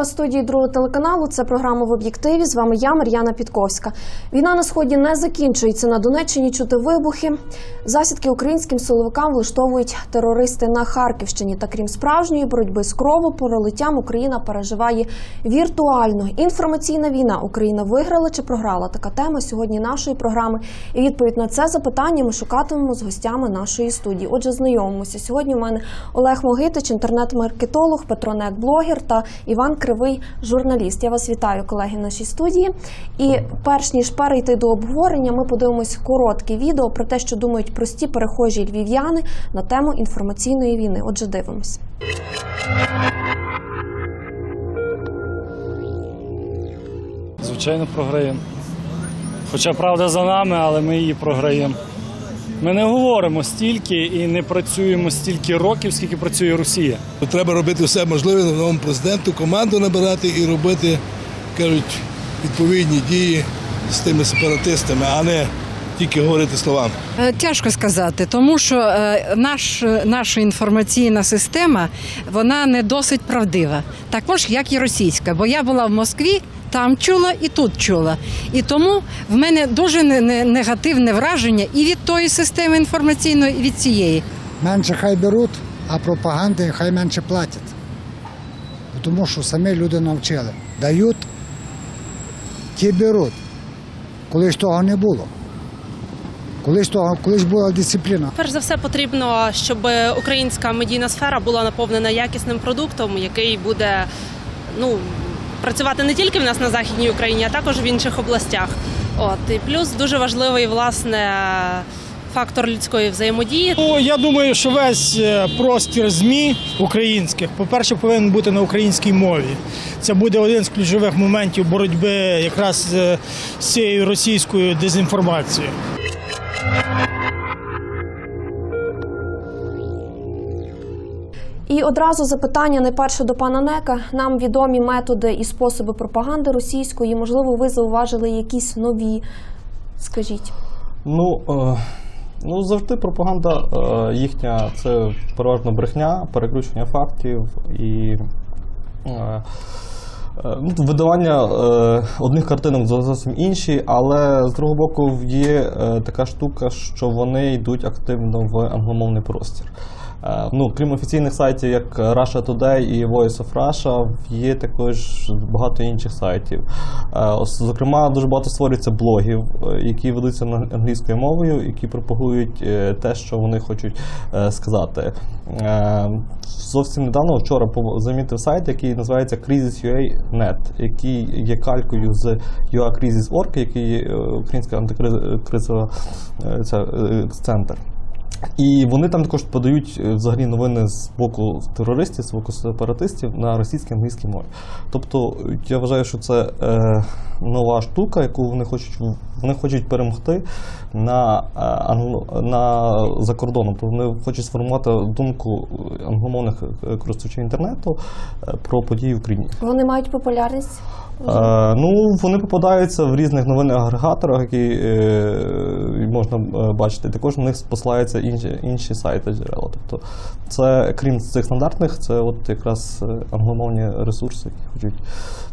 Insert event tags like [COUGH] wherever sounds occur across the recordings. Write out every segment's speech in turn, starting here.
Вас студії другого телеканалу. Це програма в об'єктиві. З вами я, Мар'яна Підковська. Війна на сході не закінчується. На Донеччині чути вибухи. Засідки українським силовикам влаштовують терористи на Харківщині. Та крім справжньої боротьби з кровопролиттям, Україна переживає віртуально. Інформаційна війна Україна виграла чи програла? Така тема сьогодні нашої програми. І відповідь на це запитання ми шукатимемо з гостями нашої студії. Отже, знайомимося. Сьогодні у мене Олег Могитич, інтернет-маркетолог, Петро Нек, блогер та Іван Кривий, журналіст. Я вас вітаю, колеги, в нашій студії. І перш ніж перейти до обговорення, ми подивимось коротке відео про те, що думають прості перехожі львів'яни на тему інформаційної війни. Отже, дивимось. Звичайно, програємо. Хоча правда за нами, але ми її програємо. Ми не говоримо стільки і не працюємо стільки років, скільки працює Росія. Треба робити все можливе новому президенту, команду набирати і робити, кажуть, відповідні дії з тими сепаратистами, а не тільки говорити словами. Е, Тяжко сказати, тому що е, наш, наша інформаційна система вона не досить правдива, також як і російська. Бо я була в Москві, там чула і тут чула. І тому в мене дуже не- не- негативне враження і від тої системи інформаційної, і від цієї. менше хай беруть, а пропаганди хай менше платять. Тому що самі люди навчили. Дають, ті беруть. Колись того не було. Колись, того, колись була дисципліна. Перш за все потрібно, щоб українська медійна сфера була наповнена якісним продуктом, який буде ну, працювати не тільки в нас на Західній Україні, а також в інших областях. От. І плюс дуже важливий власне фактор людської взаємодії. Ну, я думаю, що весь е, простір ЗМІ українських, по-перше, повинен бути на українській мові. Це буде один з ключових моментів боротьби якраз е, з цією російською дезінформацією. І одразу запитання не перше до пана Нека. Нам відомі методи і способи пропаганди російської. Можливо, ви зауважили якісь нові. Скажіть. Ну, е, ну завжди пропаганда е, їхня це переважно брехня, перекручення фактів і. Е, Ну, видавання е, одних картинок зовсім інші, але з другого боку є е, така штука, що вони йдуть активно в англомовний простір. Е, ну, крім офіційних сайтів, як Russia Today і Voice of Russia, є також багато інших сайтів. Е, зокрема, дуже багато створюється блогів, е, які ведуться англійською мовою, які пропагують е, те, що вони хочуть е, сказати. Е, Зовсім недавно, вчора, замітив сайт, який називається Crisis.ua.net, який є калькою з UA Crisis.org, який є е, українська антикризова е, е, центр. І вони там також подають е, взагалі новини з боку терористів, з боку сепаратистів на російській англійській мові. Тобто я вважаю, що це е, нова штука, яку вони хочуть вони хочуть перемогти на, е, на за кордоном. Тобто вони хочуть сформувати думку англомовних е, користувачів інтернету е, про події в Україні. Вони мають популярність? Е, ну, вони попадаються в різних новинних агрегаторах, які е, можна е, бачити. Також на них посилаються інші, інші сайти джерела. Тобто, це крім цих стандартних, це от якраз е, англомовні ресурси, які хочуть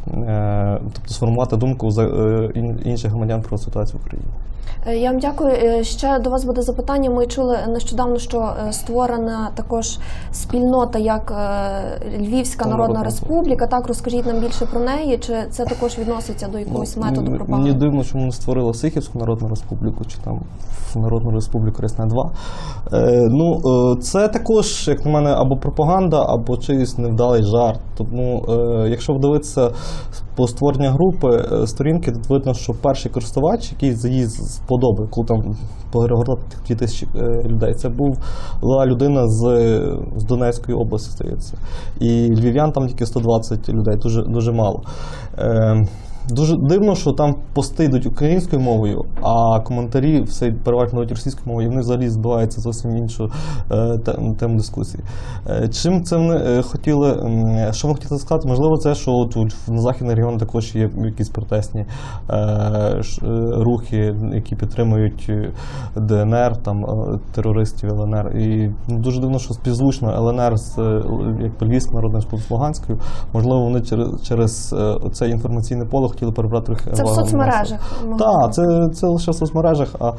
е, тобто, сформувати думку за е, інших громадян про ситуацію в Україні. Е, Я вам дякую. Е, Ще до вас буде запитання. Ми чули нещодавно, що е, створена також спільнота, як Львівська Народна Республіка. Так розкажіть нам більше про неї. Чи це також відноситься до якогось Ну, методу пропаганди? Мені дивно, що вони створили Сихівську Народну Республіку чи там Народну Республіку Ресне 2. Е, ну, це також, як на мене, або пропаганда, або чийсь невдалий жарт. Тому, е, якщо вдивитися по створенню групи е, сторінки, тут видно, що перший користувач, який її сподобав, коли там перегортати ті тисячі е, людей, це була людина з, з Донецької області, здається. І львів'ян там тільки 120 людей, дуже, дуже мало. Дуже дивно, що там пости йдуть українською мовою, а коментарі все переважно російською мовою, і вони взагалі збиваються зовсім іншу е, тему дискусії. Е, чим це вони е, хотіли, що вони хотіли сказати? Можливо, це, що от, на західних регіонах також є якісь протестні рухи, які підтримують ДНР, там терористів ЛНР. І ну, дуже дивно, що співзвучно ЛНР з як Львівською з Луганською, можливо, вони через, через це інформаційне поле хотіли перебрати трохи Це в соцмережах. Так, це, це лише в соцмережах. А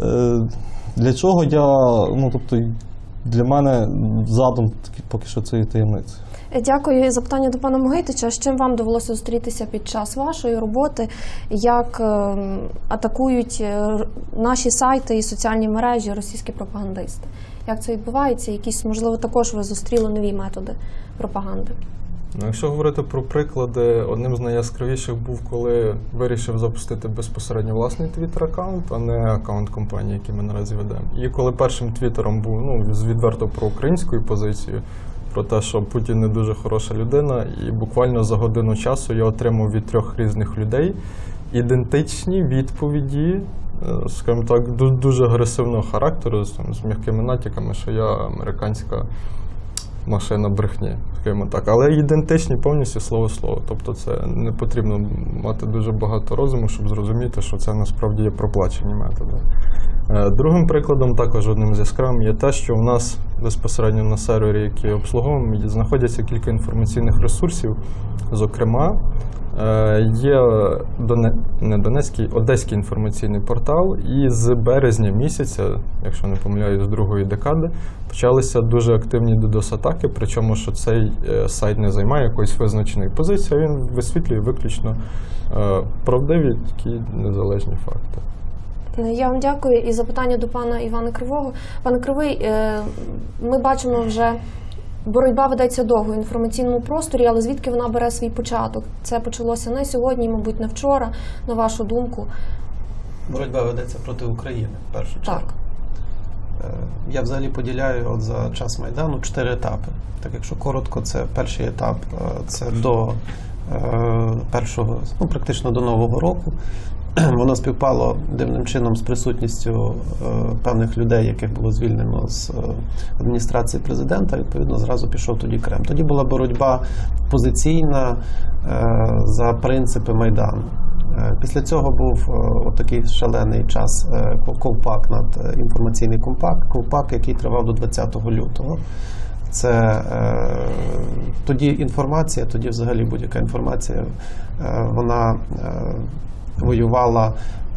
е, для чого я, ну тобто, для мене задум поки що це є таємниця. Е, Дякую. І Запитання до пана Могитича. З чим вам довелося зустрітися під час вашої роботи? Як ем, атакують е, наші сайти і соціальні мережі російські пропагандисти? Як це відбувається? Якісь, можливо, також ви зустріли нові методи пропаганди? Ну, якщо говорити про приклади, одним з найяскравіших був, коли вирішив запустити безпосередньо власний твіттер-аккаунт, а не аккаунт компанії, який ми наразі ведемо. І коли першим твіттером був ну, з відверто про українською позицію, про те, що Путін не дуже хороша людина, і буквально за годину часу я отримав від трьох різних людей ідентичні відповіді, е, скажімо так, дуже агресивного характеру, з м'якими натяками, що я американська машина брехні, скажімо так. Але ідентичні повністю слово слово. Тобто це не потрібно мати дуже багато розуму, щоб зрозуміти, що це насправді є проплачені методи. Е, Другим прикладом, також одним з яскравим, є те, що у нас безпосередньо на сервері, який обслуговуємо, знаходяться кілька інформаційних ресурсів. Зокрема, є Доне... не Донецький, Одеський інформаційний портал, і з березня місяця, якщо не помиляюсь, з другої декади, почалися дуже активні DDoS-атаки, причому що цей е, сайт не займає якоїсь визначеної позиції, а він висвітлює виключно е, правдиві такі незалежні факти. Е, Я вам дякую. І запитання до пана Івана Кривого. Пане Кривий, е, ми бачимо вже. Боротьба ведеться довго в інформаційному просторі, але звідки вона бере свій початок? Це почалося не сьогодні, мабуть, не вчора, на вашу думку. Боротьба ведеться проти України в першу чергу. Так. Е, Я взагалі поділяю от за час Майдану чотири етапи. Так якщо коротко, це перший етап е, це до е, першого, ну практично до Нового року. [CLEARS THROAT] Воно співпало дивним чином з присутністю е, певних людей, яких було звільнено з е, адміністрації президента. Відповідно, зразу пішов тоді Крем. Тоді була боротьба позиційна е, за принципи Майдану. Після цього був отакий шалений час ковпак над інформаційний ковпак, ковпак, який тривав до 20 лютого. Це тоді інформація, тоді взагалі будь-яка інформація, вона е, воювала.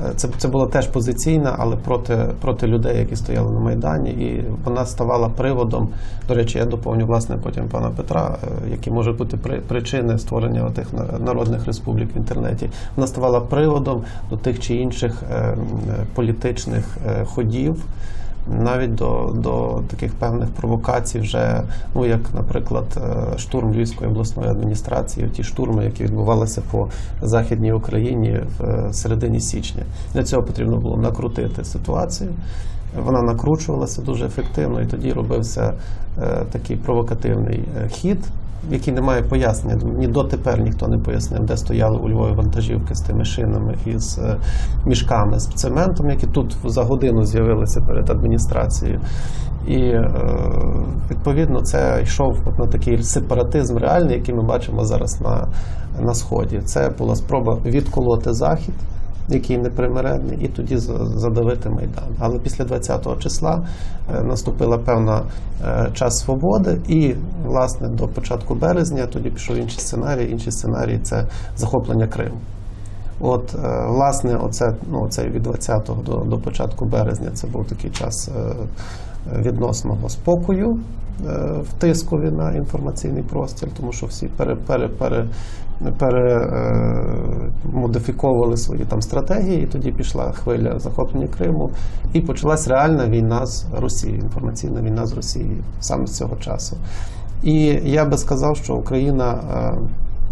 е, Це, це була теж позиційна, але проти, проти людей, які стояли на Майдані, і вона ставала приводом. До речі, я доповню власне потім пана Петра, е, які можуть бути при, причини створення тих народних республік в інтернеті. Вона ставала приводом до тих чи інших е, політичних ходів навіть до, до таких певних провокацій, вже ну як, наприклад, е, штурм Львівської обласної адміністрації, ті штурми, які відбувалися по західній Україні в е, середині січня. Для цього потрібно було накрутити ситуацію. Вона накручувалася дуже ефективно, і тоді робився е, такий провокативний хід, який не має пояснення. Ні дотепер ніхто не пояснив, де стояли у Львові вантажівки з тими шинами і з е, мішками з цементом, які тут за годину з'явилися перед адміністрацією. І е, відповідно це йшов на такий сепаратизм реальний, який ми бачимо зараз на, на сході. Це була спроба відколоти захід. Який непримиренний, і тоді задавити майдан. Але після 20-го числа е, наступила певна е, час свободи, і власне до початку березня тоді пішов інший сценарій. Інший сценарій це захоплення Криму. От, е, власне, оце, ну, це від 20-го до, до початку березня це був такий час відносного спокою в тискові на інформаційний простір, тому що всі пере, пере, пере, пере, е, свої там стратегії, і тоді пішла хвиля захоплення Криму, і почалась реальна війна з Росією, інформаційна війна з Росією саме з цього часу. І я би сказав, що Україна. е,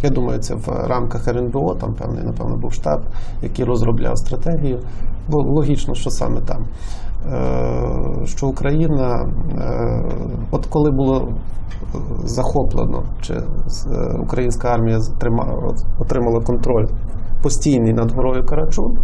я думаю, це в рамках РНБО, там певний, напевно, був штаб, який розробляв стратегію. Бо логічно, що саме там. Е, Що Україна, е, от коли було захоплено, чи е, українська армія отримала контроль постійний над горою Карачун.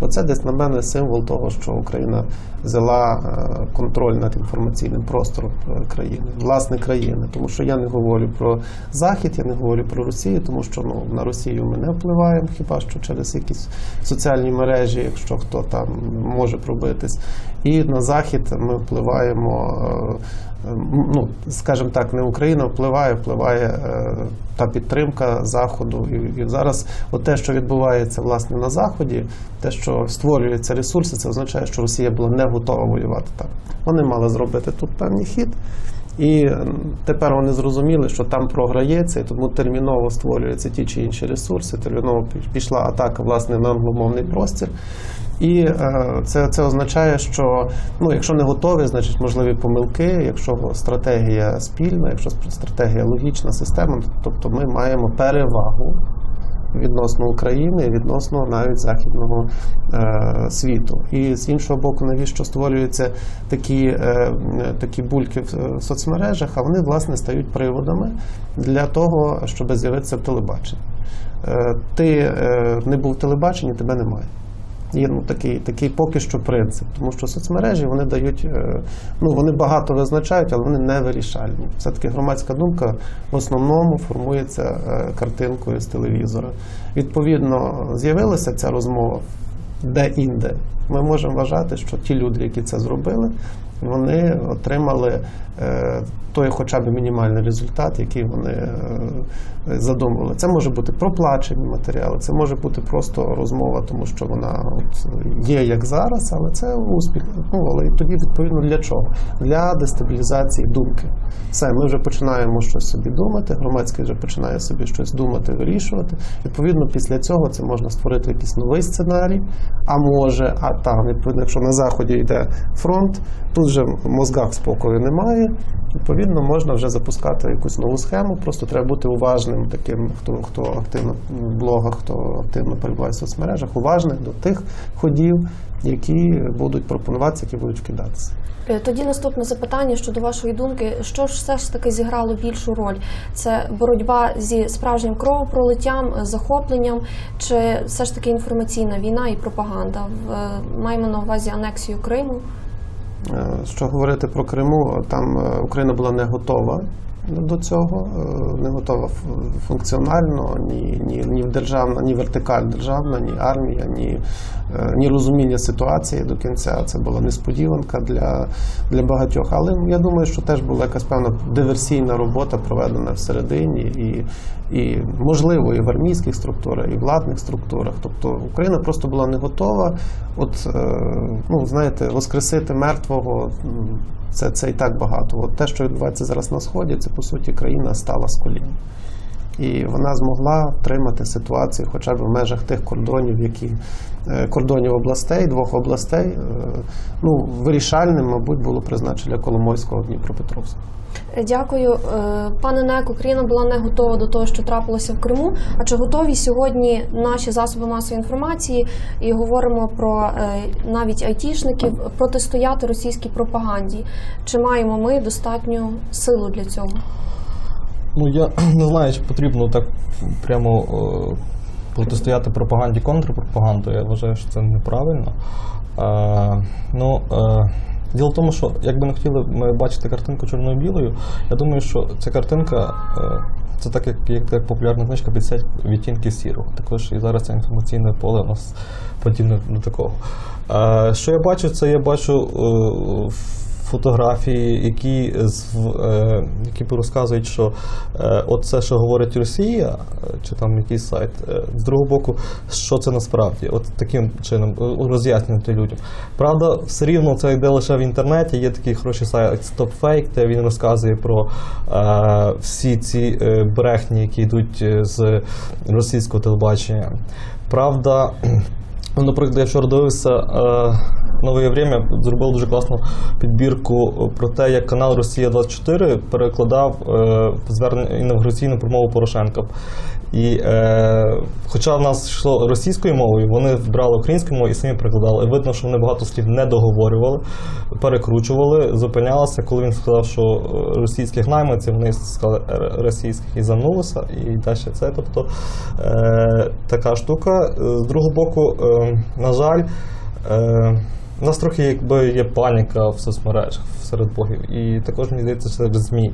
Оце десь на мене символ того, що Україна взяла е, контроль над інформаційним простором е, країни, власне країни. Тому що я не говорю про Захід, я не говорю про Росію, тому що ну, на Росію ми не впливаємо, хіба що через якісь соціальні мережі, якщо хто там може пробитись. І на Захід ми впливаємо. е, ну, скажімо так, не Україна впливає, впливає е, та підтримка Заходу. І, і зараз от те, що відбувається власне на Заході, те, що створюються ресурси, це означає, що Росія була не готова воювати там. Вони мали зробити тут певний хід. І тепер вони зрозуміли, що там програється, і тому терміново створюються ті чи інші ресурси. Терміново пішла атака власне на англомовний простір. І е, це, це означає, що ну, якщо не готові, значить можливі помилки. Якщо стратегія спільна, якщо стратегія логічна, системна, тобто ми маємо перевагу відносно України, відносно навіть західного е, світу. І з іншого боку, навіщо створюються такі, е, такі бульки в е, соцмережах, а вони власне стають приводами для того, щоб з'явитися в телебаченні. Е, ти е, не був в телебаченні, тебе немає. Є ну, такий, такий поки що принцип, тому що соцмережі вони дають, е, ну вони багато визначають, але вони не вирішальні. Все-таки громадська думка в основному формується е, картинкою з телевізора. Відповідно, з'явилася ця розмова де-інде. Ми можемо вважати, що ті люди, які це зробили, вони отримали е, той хоча б мінімальний результат, який вони задумували. Це може бути проплачені матеріали, це може бути просто розмова, тому що вона от є як зараз, але це успіх. Ну але тоді відповідно для чого? Для дестабілізації думки. Все, ми вже починаємо щось собі думати, громадський вже починає собі щось думати, вирішувати. Відповідно, після цього це можна створити якийсь новий сценарій. А може, а там, відповідно, якщо на заході йде фронт, тут вже в мозгах спокою немає. Відповідно, можна вже запускати якусь нову схему. Просто треба бути уважним, таким, хто хто активно в блогах, хто активно перебуває в соцмережах, уважним до тих ходів, які будуть пропонуватися, які будуть вкидатися. Е, Тоді наступне запитання щодо вашої думки, що ж все ж таки зіграло більшу роль? Це боротьба зі справжнім кровопролиттям, захопленням, чи все ж таки інформаційна війна і пропаганда? Е, Маємо на увазі анексію Криму. Е, Що говорити про Криму, там Україна була не готова до цього, е, не готова функціонально, ні, ні, ні державна, ні вертикаль державна, ні армія, ні, е, ні розуміння ситуації до кінця. Це була несподіванка для, для багатьох. Але я думаю, що теж була якась певна диверсійна робота проведена всередині, і, і можливо, і в армійських структурах, і в владних структурах. Тобто Україна просто була не готова. От, е, ну, знаєте, воскресити мертвого. Це, це і так багато. От те, що відбувається зараз на сході, це по суті країна стала з колін. І вона змогла втримати ситуацію хоча б в межах тих кордонів, які е, кордонів областей, двох областей. Е, Ну, вирішальним, мабуть, було призначення Коломойського Дніпропетровська. Дякую, Е, пане Неко. Україна була не готова до того, що трапилося в Криму. А чи готові сьогодні наші засоби масової інформації і говоримо про е, навіть айтішників протистояти російській пропаганді? Чи маємо ми достатню силу для цього? Ну я [CLEARS THROAT] не знаю, чи потрібно так прямо е, протистояти пропаганді контрпропаганду. Я вважаю, що це неправильно. Е, ну, е, діло в тому, що якби не хотіли ми бачити картинку чорно-білою, я думаю, що ця картинка. Е, це так, як, як, як популярна книжка 50 відтінків сірого. Також і зараз це інформаційне поле у нас подібне до такого. Е, що я бачу, це я бачу е, фотографії, які, е, які розказують, що е, от це, що говорить Росія, е, чи там якийсь сайт, з другого боку, що це насправді, от таким чином роз'яснювати людям. Правда, все рівно це йде лише в інтернеті. Є такий хороший сайт StopFake, де він розказує про всі ці брехні, які йдуть з російського телебачення. Правда. [CLEARS THROAT] Ну, Наприклад, я вчора дивився Нове время зробив дуже класну підбірку про те, як канал Росія 24 перекладав е, звернення інавгураційну промову Порошенка. І е, хоча в нас йшло російською мовою, вони брали українською мовою і самі перекладали. І видно, що вони багато слів не договорювали, перекручували, зупинялися. Коли він сказав, що е, російських найманців, вони сказали російських і замнулися, і далі це. Тобто е, така штука. З другого боку, е, на жаль, е, у нас трохи якби є паніка в соцмережах серед богів. І також мені здається, через ЗМІ.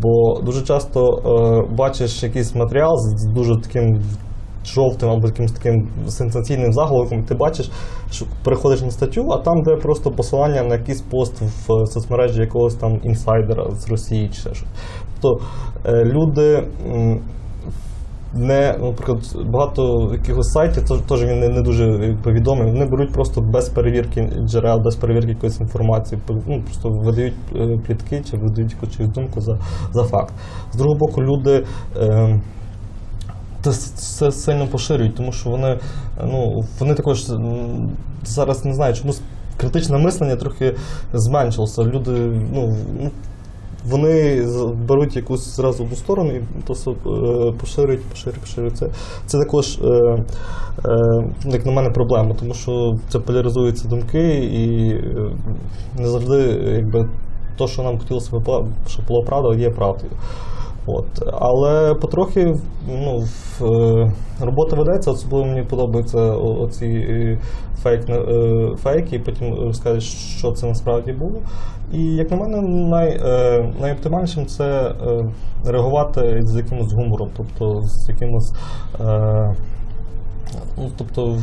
Бо дуже часто е, бачиш якийсь матеріал з дуже таким жовтим або якимось таким сенсаційним заголовком, ти бачиш, що переходиш на статтю, а там де просто посилання на якийсь пост в соцмережі якогось там інсайдера з Росії чи ще щось. Тобто е, люди. м, не, наприклад, багато якихось сайтів, теж- він не, не дуже якби, відомий. Вони беруть просто без перевірки джерел, без перевірки якоїсь інформації, ну, просто видають е, плітки чи видають якусь думку за, за факт. З другого боку, люди. Е, це, це сильно поширюють, тому що вони, ну, вони також зараз не знаю, чомусь критичне мислення трохи зменшилося. Люди, ну, вони беруть якусь зразу одну сторону і просто е, поширюють, поширюють, поширюють. Це, це також, е, е, як на мене, проблема, тому що це поляризуються думки і е, не завжди якби, то, що нам хотілося б, щоб було правда, є правдою. От. Але потрохи ну, е, робота ведеться, особливо мені подобаються оці фейк, фейки, і потім розкажуть, що це насправді було. І як на мене, най, е, найоптимальнішим це е, реагувати з якимось гумором, тобто з якимось. Е, Ну, тобто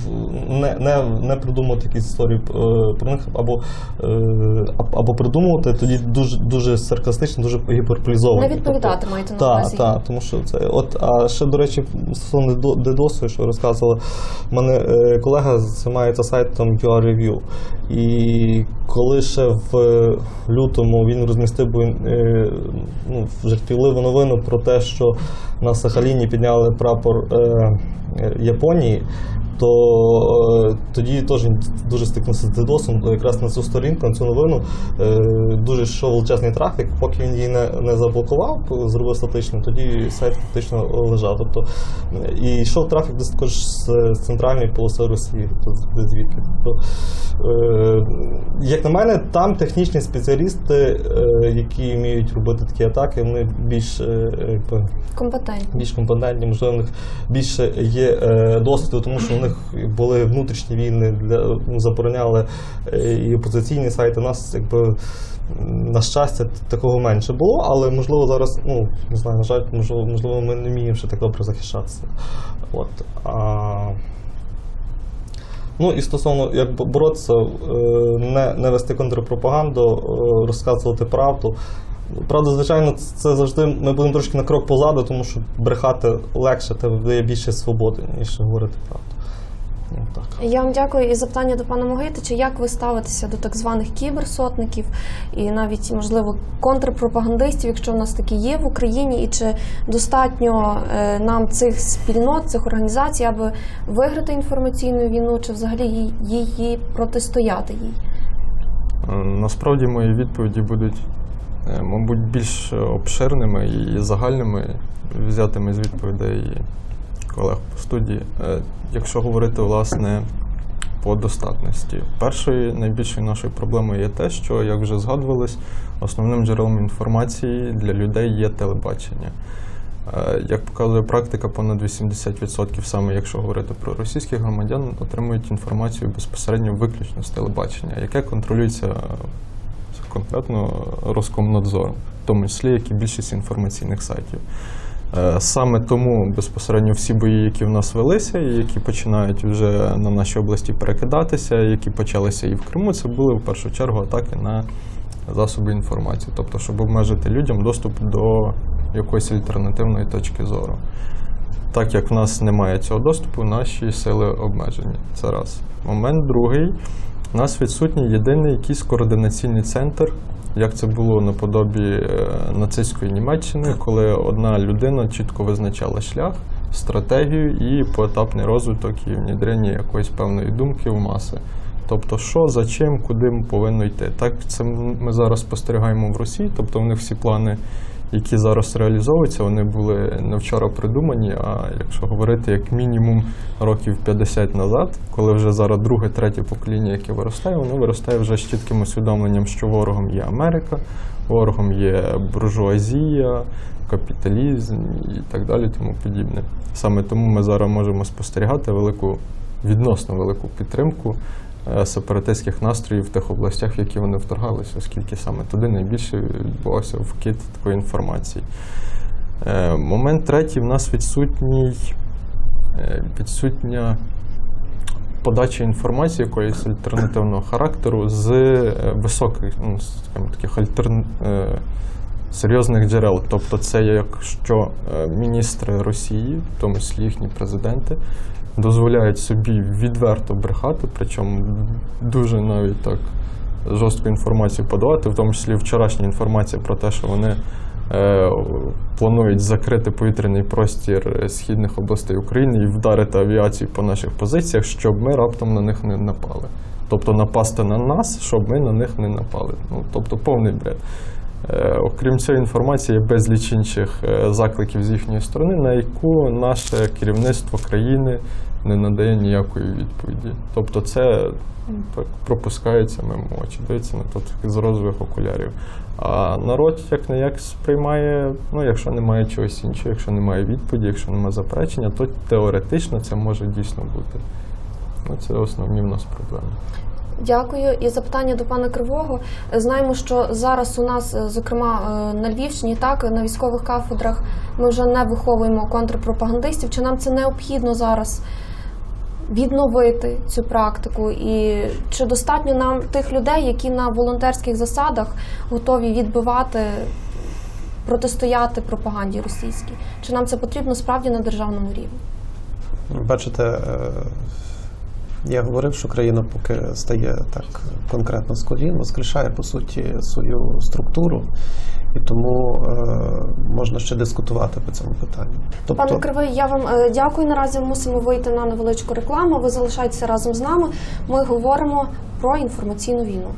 не, не, не придумувати якісь історії е, про них, або, е, або придумувати тоді дуже, дуже саркастично, дуже гіперполізовані. Не відповідати маєте на Так, увазі. так, тому що це. От, а ще, до речі, стосовно Дедо- дедосу, що ви розказували, у мене е, колега займається сайтом UR Review. І коли ще в е, лютому він розмістив е, ну, жартівливу новину про те, що на Сахаліні підняли прапор е, Японії, то е, тоді теж він дуже стикнувся з дедосом, якраз на цю сторінку, на цю новину е, дуже йшов величезний трафік, поки він її не, не заблокував, зробив статично, тоді сайт фактично лежав. Тобто, і йшов трафік десь також з центральної полоси Росії, тобто звідки. Тобто, е, як на мене, там технічні спеціалісти, е, які вміють робити такі атаки, вони більш е, Компетентні. більш компетентні, можливо, в них більше є е, досвіду, тому що у них були внутрішні війни, для, ну, забороняли е, і опозиційні сайти. У нас, якби, на щастя, такого менше було, але можливо зараз, ну, не знаю, на жаль, можливо, можливо ми не вміємо ще так добре захищатися. От. А, Ну і стосовно як боротися, е, не, не вести контрпропаганду, е, розказувати правду. Правда, звичайно, це завжди ми будемо трошки на крок позаду, тому що брехати легше, тебе дає більше свободи, ніж говорити правду. Ну. Я вам дякую і запитання до пана Могитича. Як ви ставитеся до так званих кіберсотників і навіть можливо контрпропагандистів, якщо в нас такі є в Україні, і чи достатньо е, нам цих спільнот, цих організацій, аби виграти інформаційну війну, чи взагалі її протистояти їй? Е, Насправді мої відповіді будуть, е, мабуть, більш обширними і загальними, взятими з відповідей колег по студії. Е, Якщо говорити власне по достатності, першою найбільшою нашою проблемою є те, що, як вже згадувалось, основним джерелом інформації для людей є телебачення. Е, Як показує практика, понад 80%, саме якщо говорити про російських громадян, отримують інформацію безпосередньо виключно з телебачення, яке контролюється е, конкретно Роскомнадзором, в тому числі як і більшість інформаційних сайтів. Е, Саме тому безпосередньо всі бої, які в нас велися, і які починають вже на нашій області перекидатися, які почалися і в Криму, це були в першу чергу атаки на засоби інформації, тобто, щоб обмежити людям доступ до якоїсь альтернативної точки зору. Так як в нас немає цього доступу, наші сили обмежені. Це раз. Момент другий. У нас відсутній єдиний якийсь координаційний центр, як це було наподобі е, нацистської Німеччини, коли одна людина чітко визначала шлях, стратегію і поетапний розвиток і внідрення якоїсь певної думки в маси. Тобто, що, за чим, куди повинно йти. Так це ми зараз спостерігаємо в Росії, тобто в них всі плани, які зараз реалізовуються, вони були не вчора придумані, а якщо говорити як мінімум років 50 назад, коли вже зараз друге, третє покоління, яке виростає, воно виростає вже з чітким усвідомленням, що ворогом є Америка, ворогом є буржуазія, капіталізм і так далі, тому подібне. Саме тому ми зараз можемо спостерігати велику, відносно велику підтримку сепаратистських настроїв в тих областях, в які вони вторгалися, оскільки саме туди найбільше відбувався вкид такої інформації. Е, Момент третій в нас відсутній е, відсутня подача інформації якоїсь альтернативного характеру з е, високих, ну, скажімо, таких альтерн... е, серйозних джерел. Тобто, це якщо е, міністри Росії, в тому числі їхні президенти, дозволяють собі відверто брехати, причому дуже навіть так жорстку інформацію подавати, в тому числі вчорашня інформація про те, що вони е, планують закрити повітряний простір східних областей України і вдарити авіацію по наших позиціях, щоб ми раптом на них не напали. Тобто напасти на нас, щоб ми на них не напали. Ну, тобто повний бред. Е, Окрім цієї інформації, є безліч інших е, закликів з їхньої сторони, на яку наше керівництво країни не надає ніякої відповіді. Тобто це так пропускається мимо очі, дивиться на то з розових окулярів. А народ як не як сприймає, ну якщо немає чогось іншого, якщо немає відповіді, якщо немає заперечення, то теоретично це може дійсно бути. Ну, це основні в нас проблеми. Дякую. І запитання до пана Кривого. Знаємо, що зараз у нас, е, зокрема е, на Львівщині, так на військових кафедрах ми вже не виховуємо контрпропагандистів. Чи нам це необхідно зараз відновити цю практику? І чи достатньо нам тих людей, які на волонтерських засадах готові відбивати, протистояти пропаганді російській? Чи нам це потрібно справді на державному рівні? Бачите, е, я говорив, що країна поки стає так конкретно з колін, воскрешає по суті свою структуру, і тому е, можна ще дискутувати по цьому питанню. Тобто Пане Кривий, я вам е, дякую. Наразі мусимо вийти на невеличку рекламу. Ви залишайтеся разом з нами. Ми говоримо про інформаційну війну.